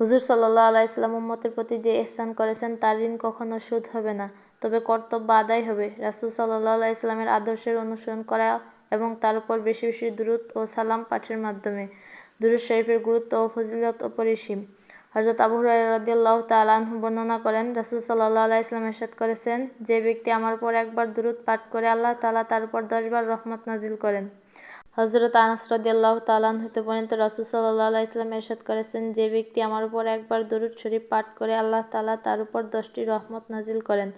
হুজুর সাল্লাহ আলাইসাল্লাম উম্মতের প্রতি যে এহসান করেছেন, তার ঋণ কখনো সুদ হবে না। তবে কর্তব্য আদায় হবে। রাসুল সাল্লাহ আলাইস্লামের আদর্শের অনুসরণ করা এবং তার উপর বেশি বেশি দূরত ও সালাম পাঠের মাধ্যমে। দুরুদ শরীফের গুরুত্ব ও ফজিলত অপরিসীম। হজরত আবু রাদিয়াল্লাহ তালাহ বর্ণনা করেন, রাসুল সাল্লাহ আলাইসলাম এরশাদ করেছেন, যে ব্যক্তি আমার পর একবার দূরত পাঠ করে আল্লাহ তালা তার উপর দশবার রহমত নাজিল করেন। হজরত আনাস রাদিয়াল্লাহ তালান হতে পর্যন্ত রাসুল সাল্লাহ আলাইসলাম এরশাদ করেছেন, যে ব্যক্তি আমার উপর একবার দরুদ শরীফ পাঠ করে আল্লাহ তালা তার উপর দশটি রহমত নাজিল করেন,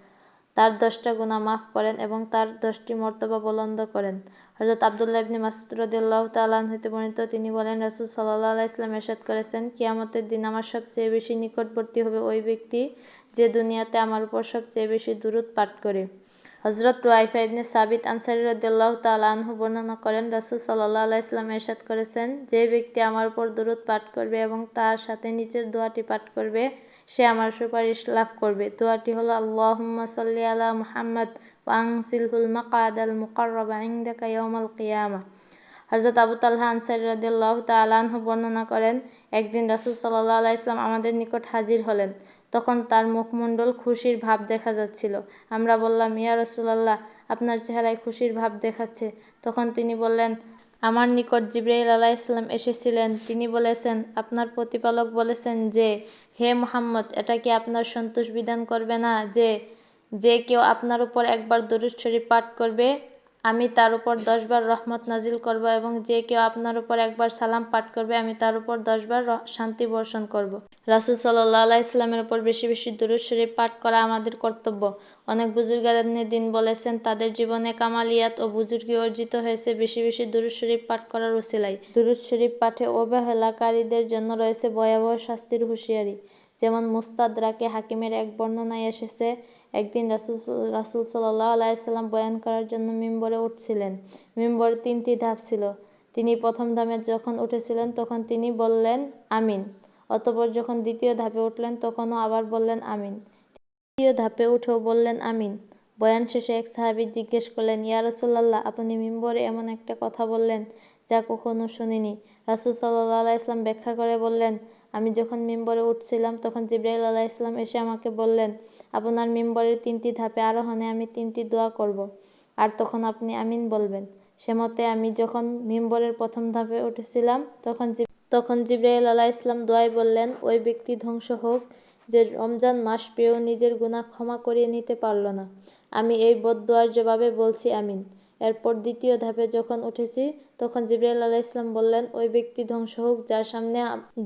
তার দশটা গুণা মাফ করেন এবং তার দশটি মর্তবা বলন্দ করেন। হজরত আবদুল্লাহ ইবনি মাসুদ রদিল্লাহ তালান হইতে বর্ণিত, তিনি বলেন, রাসুল সাল্লাহ আলাইসলাম এরশাদ করেছেন, কিয়ামতের দিন আমার সবচেয়ে বেশি নিকটবর্তী হবে ওই ব্যক্তি যে দুনিয়াতে আমার উপর সবচেয়ে বেশি দূরত পাঠ করে। হজরত রুয়াইফা ইবনে সাবিত আনসারি রদিল্লাহ তালাহু বর্ণনা করেন, রাসুল সাল্লাহ আলাইসলাম এরশাদ করেছেন, যে ব্যক্তি আমার উপর দূরত পাঠ করবে এবং তার সাথে নিচের দোয়াটি পাঠ করবে, সে আমার সুপারিশ লাভ করবে। দোয়াটি হলো, আল্লাহুম্মা সাল্লি আলা মুহাম্মদ ওয়াংসিলহুল মাকাদ আল মুকাররবা ইয়াউমাল কিয়ামা। হজরত আবু তালহা আনসারি রাদিয়াল্লাহু তাআলাহু বর্ণনা করেন, একদিন রাসূল সাল্লাল্লাহু আলাইহি ইসলাম আমাদের নিকট হাজির হলেন। তখন তার মুখমণ্ডল খুশির ভাব দেখা যাচ্ছিল। আমরা বললাম, ইয়া রসুলাল্লাহ, আপনার চেহারায় খুশির ভাব দেখাচ্ছে। তখন তিনি বললেন, আমার নিকট জিব্রাইল আলাহ ইসলাম এসেছিলেন। তিনি বলেছেন, আপনার প্রতিপালক বলেছেন যে, হে মোহাম্মদ, এটা কি আপনার সন্তোষ বিধান করবে না যে যে কেউ আপনার উপর একবার দরুদ শরীফ পাঠ করবে? আমি তার উপর দশবার রহমত নাজিল করব এবং যে কেউ আপনার উপর একবার সালাম পাঠ করবে, আমি তার উপর দশবার শান্তি বর্ষণ করব। রাসুল সাল্লাহ ইসলামের উপর বেশি বেশি দুরুদ শরীফ পাঠ করা আমাদের কর্তব্য। অনেক বুজুর্গানের দিন বলেছেন, তাদের জীবনে কামালিয়াত ও বুজুর্গি অর্জিত হয়েছে বেশি বেশি দুরুদ শরীফ পাঠ করার উসিলাই দুরুদ শরীফ পাঠে অবহেলাকারীদের জন্য রয়েছে ভয়াবহ শাস্তির হুঁশিয়ারি। যেমন মুস্তাদরাকে হাকিমের এক বর্ণনায় এসেছে, একদিন রাসুল রাসুল সাল্লাহ আলাইসাল্লাম বয়ান করার জন্য মিম্বরে উঠছিলেন। মিম্বরে তিনটি ধাপ ছিল। তিনি প্রথম ধাপে যখন উঠেছিলেন তখন তিনি বললেন, আমিন। অতপর যখন দ্বিতীয় ধাপে উঠলেন তখনও আবার বললেন, আমিন। তৃতীয় ধাপে উঠেও বললেন, আমিন। বয়ান শেষে এক সাহাবি জিজ্ঞেস করলেন, ইয়া রসুল্লাহ আপনি মিম্বরে এমন একটা কথা বললেন যা কখনো শুনিনি? রাসুল সাল্লাহ আলাইসলাম ব্যাখ্যা করে বললেন আমি যখন মিম্বরে উঠছিলাম, তখন জিব্রাইল আলাহ ইসলাম এসে আমাকে বললেন, আপনার মিম্বরের তিনটি ধাপে আরোহণে আমি তিনটি দোয়া করব। আর তখন আপনি আমিন বলবেন। সে মতে আমি যখন মিম্বরের প্রথম ধাপে উঠেছিলাম, তখন তখন জিব্রাইল আলাহ ইসলাম দোয়াই বললেন, ওই ব্যক্তি ধ্বংস হোক, যে রমজান মাস পেয়েও নিজের গুণা ক্ষমা করিয়ে নিতে পারল না। আমি এই বদোয়ার জবাবে বলছি আমিন। এরপর দ্বিতীয় ধাপে যখন উঠেছি, তখন জিব্রাইল আলাহ ইসলাম বললেন, ওই ব্যক্তি ধ্বংস হোক, যার সামনে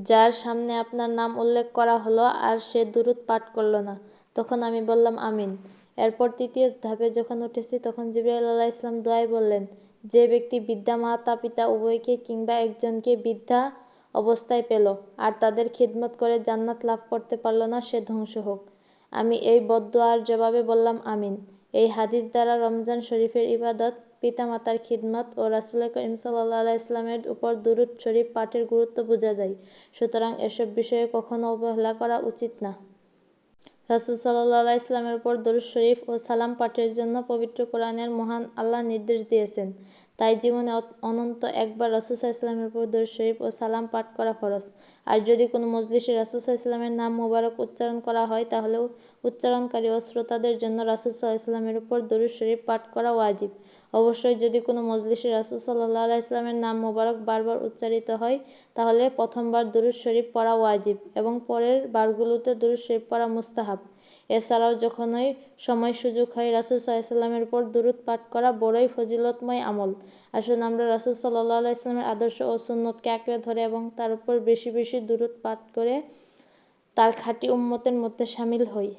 যার সামনে আপনার নাম উল্লেখ করা হলো আর সে দূরত পাঠ করল না। তখন আমি বললাম, আমিন। এরপর তৃতীয় ধাপে যখন উঠেছি, তখন জিব্রাইল আলাহ ইসলাম দোয়াই বললেন, যে ব্যক্তি বিদ্যা মাতা পিতা উভয়কে কিংবা একজনকে বিদ্যা অবস্থায় পেল আর তাদের খিদমত করে জান্নাত লাভ করতে পারল না, সে ধ্বংস হোক। আমি এই বদোয়ার জবাবে বললাম, আমিন। এই হাদিস দ্বারা রমজান শরীফের ইবাদত, পিতামাতার খিদমত ও রাসুল করিম সাল্লাহ ইসলামের উপর দুরুদ শরীফ পাঠের গুরুত্ব বোঝা যায়। সুতরাং এসব বিষয়ে কখনো অবহেলা করা উচিত না। রাসুল সাল্লাহ ইসলামের উপর দরুদ শরীফ ও সালাম পাঠের জন্য পবিত্র কোরআনের মহান আল্লাহ নির্দেশ দিয়েছেন। তাই জীবনে অনন্ত একবার রাসুসা ইসলামের উপর দরুদ শরীফ ও সালাম পাঠ করা ফরজ। আর যদি কোনো মজলিসে রাসুসা ইসলামের নাম মোবারক উচ্চারণ করা হয় তাহলে উচ্চারণকারী ও শ্রোতাদের জন্য রাসুসা ইসলামের উপর দরুদ শরীফ পাঠ করা ওয়াজিব। অবশ্যই যদি কোনো মজলিসে রাসুল সাল্লাহ ইসলামের নাম মোবারক বারবার উচ্চারিত হয়, তাহলে প্রথমবার দুরুদ শরীফ পড়া ওয়াজিব এবং পরের বারগুলোতে দুরুদ শরীফ পড়া মুস্তাহাব। এছাড়াও যখনই সময় সুযোগ হয়, রাসুল সাল্লামের উপর দুরুদ পাঠ করা বড়ই ফজিলতময় আমল। আসুন আমরা রাসুল সাল্লাহ ইসলামের আদর্শ ও সুন্নতকে আঁকড়ে ধরে এবং তার উপর বেশি বেশি দুরুদ পাঠ করে তার খাঁটি উম্মতের মধ্যে সামিল হই।